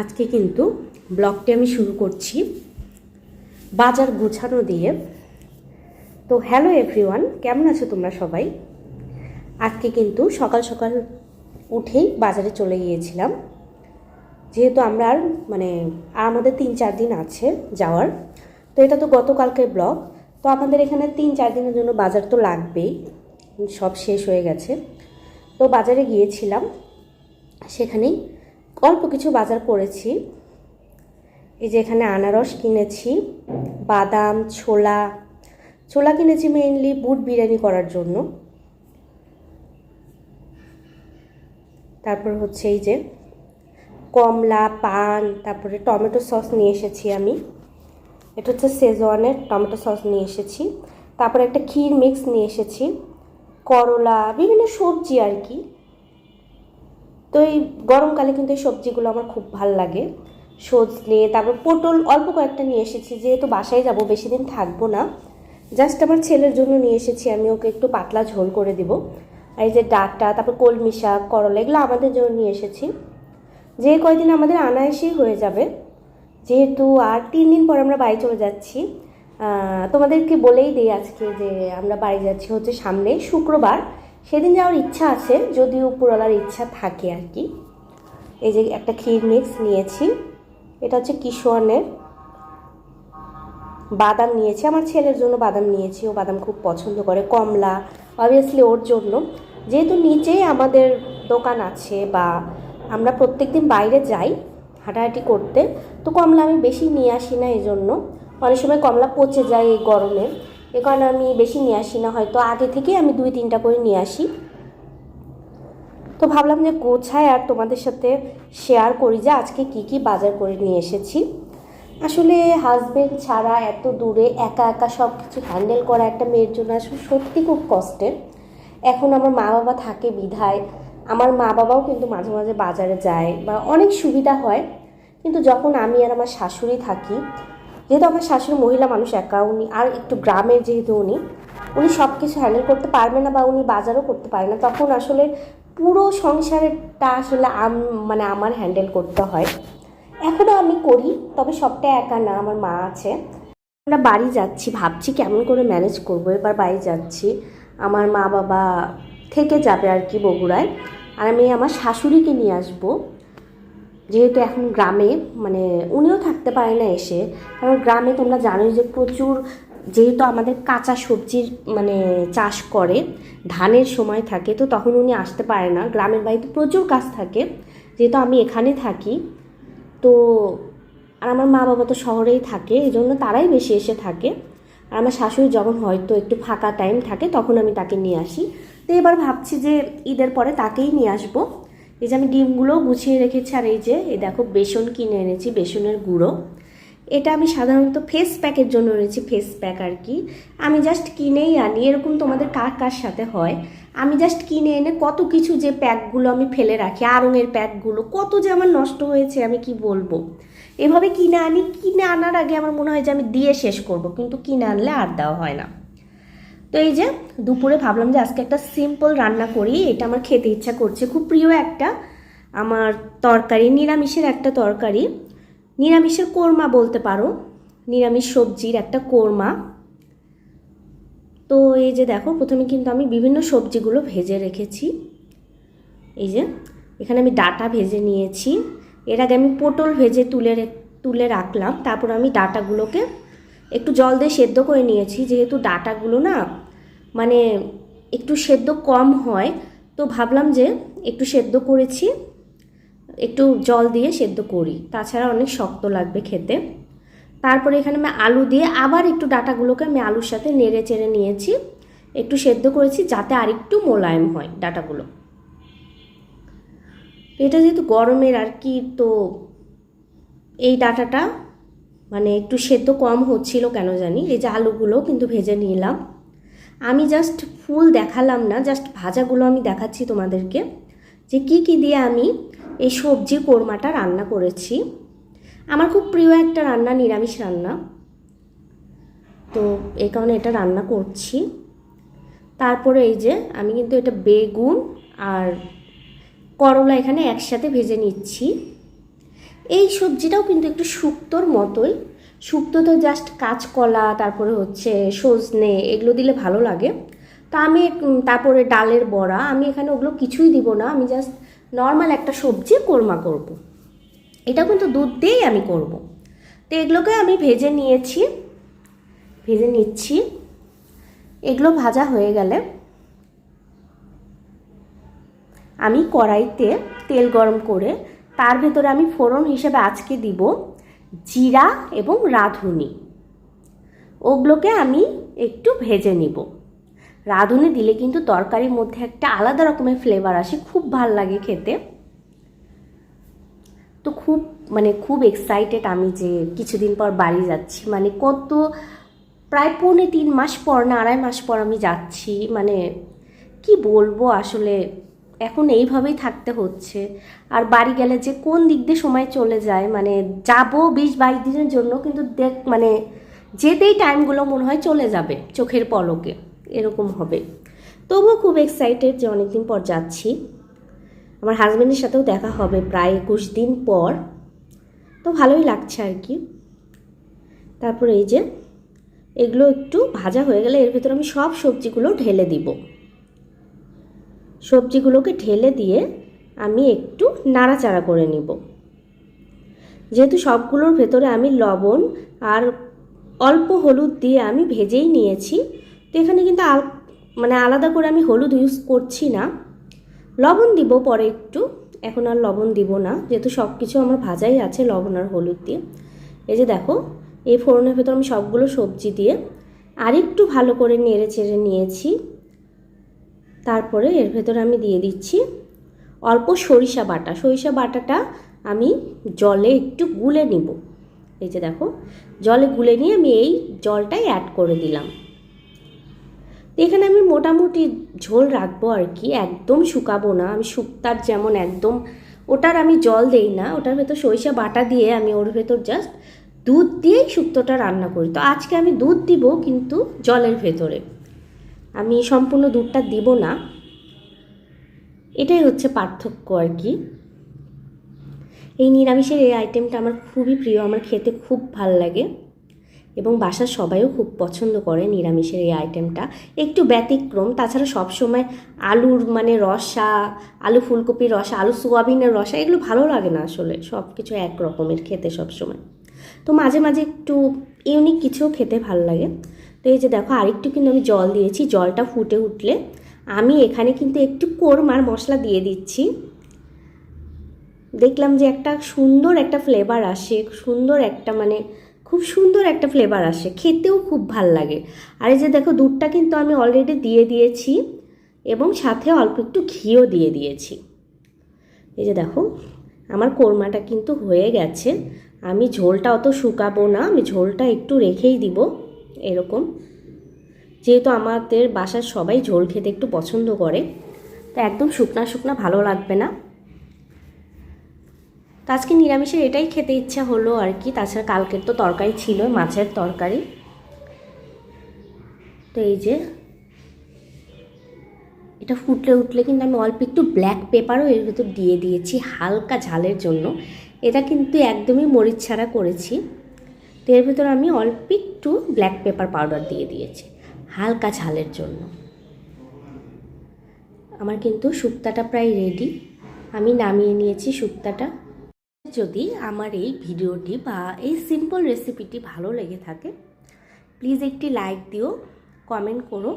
আজকে কিন্তু ব্লগটি আমি শুরু করছি বাজার গোছানো দিয়ে। তো হ্যালো এভরিওয়ান, কেমন আছো তোমরা সবাই? আজকে কিন্তু সকাল সকাল উঠেই বাজারে চলে গিয়েছিলাম। যেহেতু আমরা আর মানে আর আমাদের তিন চার দিন আছে যাওয়ার। তো এটা তো গতকালকের ব্লগ। তো আমাদের এখানে তিন চার দিনের জন্য বাজার তো লাগবেই। সব শেষ হয়ে গেছে। তো বাজারে গিয়েছিলাম। সেখানেই অল্প কিছু বাজার করেছি। এই যে এখানে আনারস কিনেছি, বাদাম, ছোলা। ছোলা কিনেছি মেইনলি বুট বিরিয়ানি করার জন্য। তারপর হচ্ছে এই যে কমলা, পান, তারপরে টমেটো সস নিয়ে এসেছি আমি। এটা হচ্ছে সেজওয়ানের টমেটো সস নিয়ে এসেছি। তারপরে একটা ক্ষীর মিক্স নিয়ে এসেছি। করলা, বিভিন্ন সবজি আর কি। তো এই গরমকালে কিন্তু এই সবজিগুলো আমার খুব ভালো লাগে। সজনে, তারপর পটল অল্প কয়েকটা নিয়ে এসেছি, যেহেতু বাসায় যাব, বেশি দিন থাকব না। জাস্ট আমার ছেলের জন্য নিয়ে এসেছি, আমি ওকে একটু পাতলা ঝোল করে দিব। আর এই যে ডাঁটা, তারপর কলমি শাক, করলা, এগুলো আমাদের জন্য নিয়ে এসেছি। যে কয়দিন আমাদের আনায়াসেই হয়ে যাবে, যেহেতু আর তিন দিন পর আমরা বাড়ি চলে যাচ্ছি। তোমাদেরকে বলেই দিই আজকে যে আমরা বাড়ি যাচ্ছি হচ্ছে সামনে, শুক্রবার। সেদিন যাওয়ার ইচ্ছা আছে, যদিও উপরওয়ালার ইচ্ছা থাকে আর কি। এই যে একটা ক্ষীর মিক্স নিয়েছি, এটা হচ্ছে কিশোয়ানের বাদাম নিয়েছি, আমার ছেলের জন্য বাদাম নিয়েছি, ও বাদাম খুব পছন্দ করে, কমলা অবভিয়াসলি ওর জন্য। যেহেতু নিচেই আমাদের দোকান আছে বা আমরা প্রত্যেক দিন বাইরে যাই হাঁটাহাঁটি করতে, তো কমলা আমি বেশি নিয়ে আসি না এই জন্য অনেক সময় কমলা পচে যায় এই গরমে। এ কারণে আমি বেশি নিয়ে আসি না, হয়তো আগে থেকে আমি দুই তিনটা করে নিয়ে আসি। তো ভাবলাম যে গোছায় আর তোমাদের সাথে শেয়ার করি যে আজকে কি কি বাজার করে নিয়ে এসেছি। আসলে হাজবেন্ড ছাড়া এত দূরে একা একা সব কিছু হ্যান্ডেল করা একটা মেয়ের জন্য আসলে সত্যি খুব কষ্টের। এখন আমার মা বাবা থাকে বিধায়, আমার মা বাবাও কিন্তু মাঝে মাঝে বাজারে যায় বা অনেক সুবিধা হয়। কিন্তু যখন আমি আর আমার শাশুড়ি থাকি যেহেতু আমার শাশুড়ি মহিলা মানুষ একা, উনি আর একটু গ্রামের যেহেতু উনি উনি সব কিছু হ্যান্ডেল করতে পারবে না বা উনি বাজারও করতে পারে না, তখন আসলে পুরো সংসারেরটা আসলে আম মানে আমার হ্যান্ডেল করতে হয়। এখনও আমি করি, তবে সবটা একা না, আমার মা আছে। আমরা বাড়ি যাচ্ছি, ভাবছি কেমন করে ম্যানেজ করব, এবার বাড়ি যাচ্ছি। আমার মা বাবা থেকে যাবে আর কি বগুড়ায়। আর আমি আমার শাশুড়িকে নিয়ে আসব। যেহেতু এখন গ্রামে মানে উনিও থাকতে পারে না এসে। কারণ গ্রামে তোমরা জানোই যে প্রচুর, যেহেতু আমাদের কাঁচা সবজির মানে চাষ করে, ধানের সময় থাকে, তো তখন উনি আসতে পারে না। গ্রামের বাড়িতে প্রচুর কাজ থাকে। যেহেতু আমি এখানে থাকি, তো আর আমার মা বাবা তো শহরেই থাকে এই জন্য তারাই বেশি এসে থাকে। আর আমার শাশুড়ি যখন হয়তো একটু ফাঁকা টাইম থাকে, তখন আমি তাকে নিয়ে আসি। তো এবার ভাবছি যে ঈদের পরে তাকেই নিয়ে আসব। এই যে আমি ডিমগুলো গুছিয়ে রেখেছি আর এই যে, এই দেখো বেসন কিনে এনেছি, বেসনের গুঁড়ো। এটা আমি সাধারণত ফেস প্যাকের জন্য এনেছি ফেস প্যাক আর কি। আমি জাস্ট কিনেই আনি, এরকম তোমাদের কার কার সাথে হয়? আমি জাস্ট কিনে এনে কত কিছু যে প্যাকগুলো আমি ফেলে রাখি, আড়ঙের প্যাকগুলো, কত যে আমার নষ্ট হয়েছে, আমি কি বলব? এভাবে কিনে আনি, কিনে আনার আগে আমার মনে হয় যে আমি দিয়ে শেষ করব, কিন্তু কিনে আনলে আর দেওয়া হয় না। তো এই যে দুপুরে ভাবলাম যে আজকে একটা সিম্পল রান্না করি, এটা আমার খেতে ইচ্ছা করছে। খুব প্রিয় একটা, আমার তরকারি, নিরামিষের একটা তরকারি। নিরামিষের কোরমা বলতে পারো, নিরামিষ সবজির একটা কোরমা। তো এই যে দেখো, প্রথমে কিন্তু আমি বিভিন্ন সবজিগুলো ভেজে রেখেছি। এই যে, এখানে আমি ডাটা ভেজে নিয়েছি। এর আগে আমি পটল ভেজে তুলে তুলে রাখলাম। তারপর আমি ডাটাগুলোকে একটু জল দিয়ে সেদ্ধ করে নিয়েছি। যেহেতু ডাটাগুলো না মানে একটু সেদ্ধ কম হয়, তো ভাবলাম যে একটু সেদ্ধ করেছি, একটু জল দিয়ে সেদ্ধ করি। তাছাড়া অনেক শক্ত লাগবে খেতে। তারপরে এখানে আমি আলু দিয়ে আবার একটু ডাটাগুলোকে আমি আলুর সাথে নেড়ে চেড়ে নিয়েছি। একটু সেদ্ধ করেছি যাতে আর একটু মোলায়েম হয় ডাটাগুলো। এটা যেহেতু গরমের আর কি, তো এই ডাটাটা মানে একটু সেদ্ধ কম হচ্ছিল কেন জানি, এই যে আলুগুলো কিন্তু ভেজে নিলাম। আমি জাস্ট ফুল দেখালাম না জাস্ট ভাজাগুলো আমি দেখাচ্ছি তোমাদেরকে, যে কি কি দিয়ে আমি এই সবজি কোরমাটা রান্না করেছি। আমার খুব প্রিয় একটা রান্না, নিরামিষ রান্না। তো এই কারণে এটা রান্না করছি। তারপরে এই যে আমি কিন্তু এটা বেগুন আর করলা এখানে একসাথে ভেজে নিচ্ছি। এই সবজিটাও কিন্তু একটু শুক্তোর মতোই শুক্তো তো জাস্ট কাঁচকলা, তারপরে হচ্ছে সজনে, এগুলো দিলে ভালো লাগে তা আমি তারপরে ডালের বড়া, আমি এখানে ওগুলো কিছুই দিব না, আমি জাস্ট নর্মাল একটা সবজি কোরমা করব। এটা কিন্তু দুধ দিয়েই আমি করব। তো এগুলোকে আমি ভেজে নিয়েছি, ভেজে নিচ্ছি এগুলো ভাজা হয়ে গেলে আমি কড়াইতে তেল গরম করে তার ভেতরে আমি ফোড়ন হিসেবে আজকে দিব জিরা এবং রাঁধুনি। ওগুলোকে আমি একটু ভেজে নিব। রাঁধুনি দিলে কিন্তু তরকারির মধ্যে একটা আলাদা রকমের ফ্লেভার আসে, খুব ভালো লাগে খেতে। তো খুব মানে খুব এক্সাইটেড আমি যে কিছুদিন পর বাড়ি যাচ্ছি। মানে কত, প্রায় পৌনে তিন মাস পর না, আড়াই মাস পর আমি যাচ্ছি। মানে কি বলব আসলে? এখন এইভাবেই থাকতে হচ্ছে। আর বাড়ি গেলে যে কোন দিক দিয়ে সময় চলে যায় মানে যাব বিশ বাইশ দিনের জন্য, কিন্তু দেখ মানে যেতেই টাইমগুলো মনে হয় চলে যাবে, চোখের পলকে, এরকম হবে। তবুও খুব এক্সাইটেড যে অনেকদিন পর যাচ্ছি। আমার হাজব্যান্ডের সাথেও দেখা হবে প্রায় একুশ দিন পর। তো ভালোই লাগছে আর কি। তারপরে এই যে, এগুলো একটু ভাজা হয়ে গেলে এর ভিতরে আমি সব সবজিগুলো ঢেলে দিব। সবজিগুলোকে ঢেলে দিয়ে আমি একটু নাড়াচাড়া করে নিব। যেহেতু সবগুলোর ভেতরে আমি লবণ আর অল্প হলুদ দিয়ে আমি ভেজেই নিয়েছি, তো এখানে কিন্তু আল মানে আলাদা করে আমি হলুদ ইউজ করছি না। লবণ দিব পরে একটু, এখন আর লবণ দিব না, যেহেতু সব কিছু আমার ভাজাই আছে লবণ আর হলুদ দিয়ে। এই যে দেখো, এই ফোড়নের ভেতর আমি সবগুলো সবজি দিয়ে আরেকটু ভালো করে নেড়ে চেড়ে নিয়েছি। তারপরে এর ভেতরে আমি দিয়ে দিচ্ছি অল্প সরিষা বাটা। সরিষা বাটাটা আমি জলে একটু গুলে নিব। এই যে দেখো, জলে গুলে নিয়ে আমি এই জলটাই অ্যাড করে দিলাম। এখানে আমি মোটামুটি ঝোল রাখব আর কি, একদম শুকাবো না। আমি শুক্তার যেমন একদম, ওটার আমি জল দেই না, ওটার ভেতর সরিষা বাটা দিয়ে আমি ওর ভেতর জাস্ট দুধ দিয়েই শুক্তোটা রান্না করি। তো আজকে আমি দুধ দিব কিন্তু জলের ভেতরে। আমি সম্পূর্ণ দুধটা দিব না। এটাই হচ্ছে পার্থক্য আর কি। এই নিরামিষের এই আইটেমটা আমার খুবই প্রিয়, আমার খেতে খুব ভালো লাগে এবং বাসার সবাইও খুব পছন্দ করে নিরামিষের এই আইটেমটা একটু ব্যতিক্রম, তাছাড়া সবসময় আলুর মানে রসা, আলু ফুলকপির রসা, আলু সোয়াবিনের রসা, এগুলো ভালো লাগে না আসলে সব কিছু এক রকমের খেতে সবসময়। তো মাঝে মাঝে একটু ইউনিক কিছুও খেতে ভালো লাগে। তো এই যে দেখো, আরেকটু কিন্তু আমি জল দিয়েছি, জলটা ফুটে উঠলে। আমি এখানে কিন্তু একটু কোরমার মশলা দিয়ে দিচ্ছি। দেখলাম যে একটা সুন্দর একটা ফ্লেভার আসে, সুন্দর একটা মানে খুব সুন্দর একটা ফ্লেভার আসে, খেতেও খুব ভালো লাগে। আর এই যে দেখো, দুধটা কিন্তু আমি অলরেডি দিয়ে দিয়েছি এবং সাথে অল্প একটু ঘিও দিয়ে দিয়েছি। এই যে দেখো, আমার কোরমাটা কিন্তু হয়ে গেছে। আমি ঝোলটা অত শুকাবো না, আমি ঝোলটা একটু রেখেই দিব। এরকম। যেহেতু আমাদের বাসার সবাই ঝোল খেতে একটু পছন্দ করে, তো একদম শুকনা শুকনা ভালো লাগবে না। তো আজকে নিরামিষের এটাই খেতে ইচ্ছা হলো আর কি, তাছাড়া কালকের তো তরকারি ছিল মাছের তরকারি। তো এই যে, এটা ফুটলে উঠলে কিন্তু আমি অল্প একটু ব্ল্যাক পেপারও এর ভেতর দিয়ে দিয়েছি হালকা ঝালের জন্য। এটা কিন্তু একদমই মরিচ ছাড়া করেছি। তো এর ভেতর আমি অল্প একটু ব্ল্যাক পেপার পাউডার দিয়ে দিয়েছি, হালকা ঝালের জন্য। আমার কিন্তু শুক্তাটা প্রায় রেডি আমি নামিয়ে নিয়েছি শুক্তাটা। যদি আমার এই ভিডিওটি বা এই সিম্পল রেসিপিটি ভালো লেগে থাকে প্লিজ একটি লাইক দিও কমেন্ট করো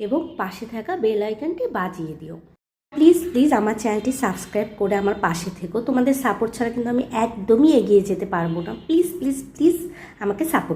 এবং পাশে থাকা বেল আইকনটি বাজিয়ে দিও। প্লিজ প্লিজ আমার চ্যানেলটি সাবস্ক্রাইব করে আমার পাশে থেকো। তোমাদের সাপোর্ট ছাড়া কিন্তু আমি একদমই এগিয়ে যেতে পারব না। প্লিজ প্লিজ প্লিজ আমাকে সাপোর্ট